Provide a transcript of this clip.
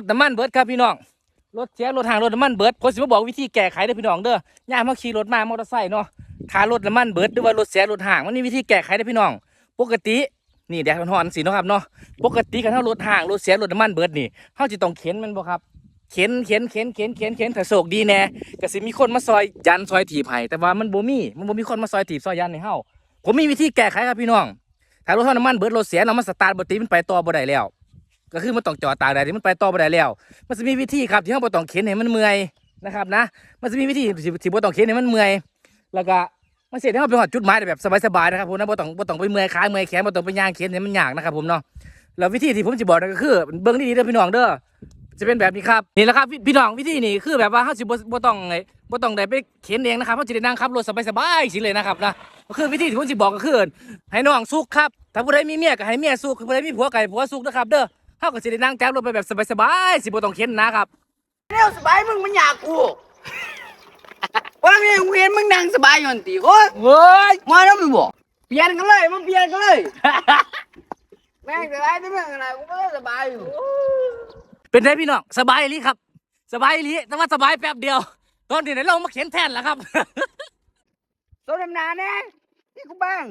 ถน้ำมันเบิดครับพี่น้องรถเสียรถห่างรถน้ำมันเบิดผมสิมาบอกวิธีแก้ไขเด้อพี่น้องเด้อย่ามาขี่รถมามอเตอร์ไซค์เนาะขารถน้ำมันเบิดหรือว่ารถเสียรถห่างมันมีวิธีแก้ไขเด้อพี่น้อง ปกตินี่แดดร้อนๆสิเนาะครับเนาะปกติกันเท่ารถห่างรถเสียรถน้ำมันเบิดนี่เฮาจะต้องเข็นมันบ่ครับเข็นเข็นเข็นเข็นเข็นเข็นถ้าโศกดีแน่ก็สิมีคนมาซอยยันซอยถีบให้แต่ว่ามันบ่มีมันบ่มีคนมาซอยถีบซอยยันให้เฮาผมมีวิธีแก้ไขครับพี่น้องถ้ารถเท่าน้ำมันเบิดรถเสียเนาะมันสตาร์ทบ่ติมันไปต่อบ่ได้แล้ว ก็คือมันต้องจอดตากแดดที่มันไปต่อบ่ได้แล้ว มันจะมีวิธีครับที่เราต้องเข็นให้มันเมื่อยนะครับนะ มันจะมีวิธีที่ที่บ่ต้องเข็นให้มันเมื่อยแล้วก็มันเสร็จให้เราไปหอดจุดหมายแบบสบายๆนะครับผมนะบ่ต้องบ่ต้องไปเมื่อยขาเมื่อยแขนบ่ต้องไปย่างเข็นให้มันยากนะครับผมเนาะแล้ววิธีที่ผมจะบอกนั่นก็คือเบิ่งดีๆเด้อพี่น้องเด้อจะเป็นแบบนี้ครับนี่แหละครับพี่น้องวิธีนี้คือแบบว่าเฮาสิบ่บ่ต้องไอ้บ่ต้องได้ไปเข็นเองนะครับเฮาสิได้นั่งขับรถสบายๆสิเลยนะครับนะก็คือวิธีที่ผมสิบอกก็คือให้น้องสุกครับถ้าผู้ใดมีเมียก็ให้เมียสุกผู้ใดมีผัวก็ให้ผัวสุกนะครับเด้อ เฮาก็สิได้นั่งแจ๊บรถไปแบบสบายๆสิบ่ต้องเข็นนะครับเร็วสบายมึงมันอยากกูว่ามีเวียนมึงนั่งสบายอยู่ตีโอ้ยเว้ยมาแล้วมึงบอกเปลี่ยนกันเลยมึงเปลี่ยนกันเลยแม่งสบายที่มึงอะไรกูก็สบายอยู่เป็นไงพี่น้องสบายอีหลีครับ สบายอีหลีแต่ว่าสบายแป๊บเดียว ตอนนี้ได้ลงมาเข็นแทนแล้วครับโซดำนาแน่นี่กูบ้าง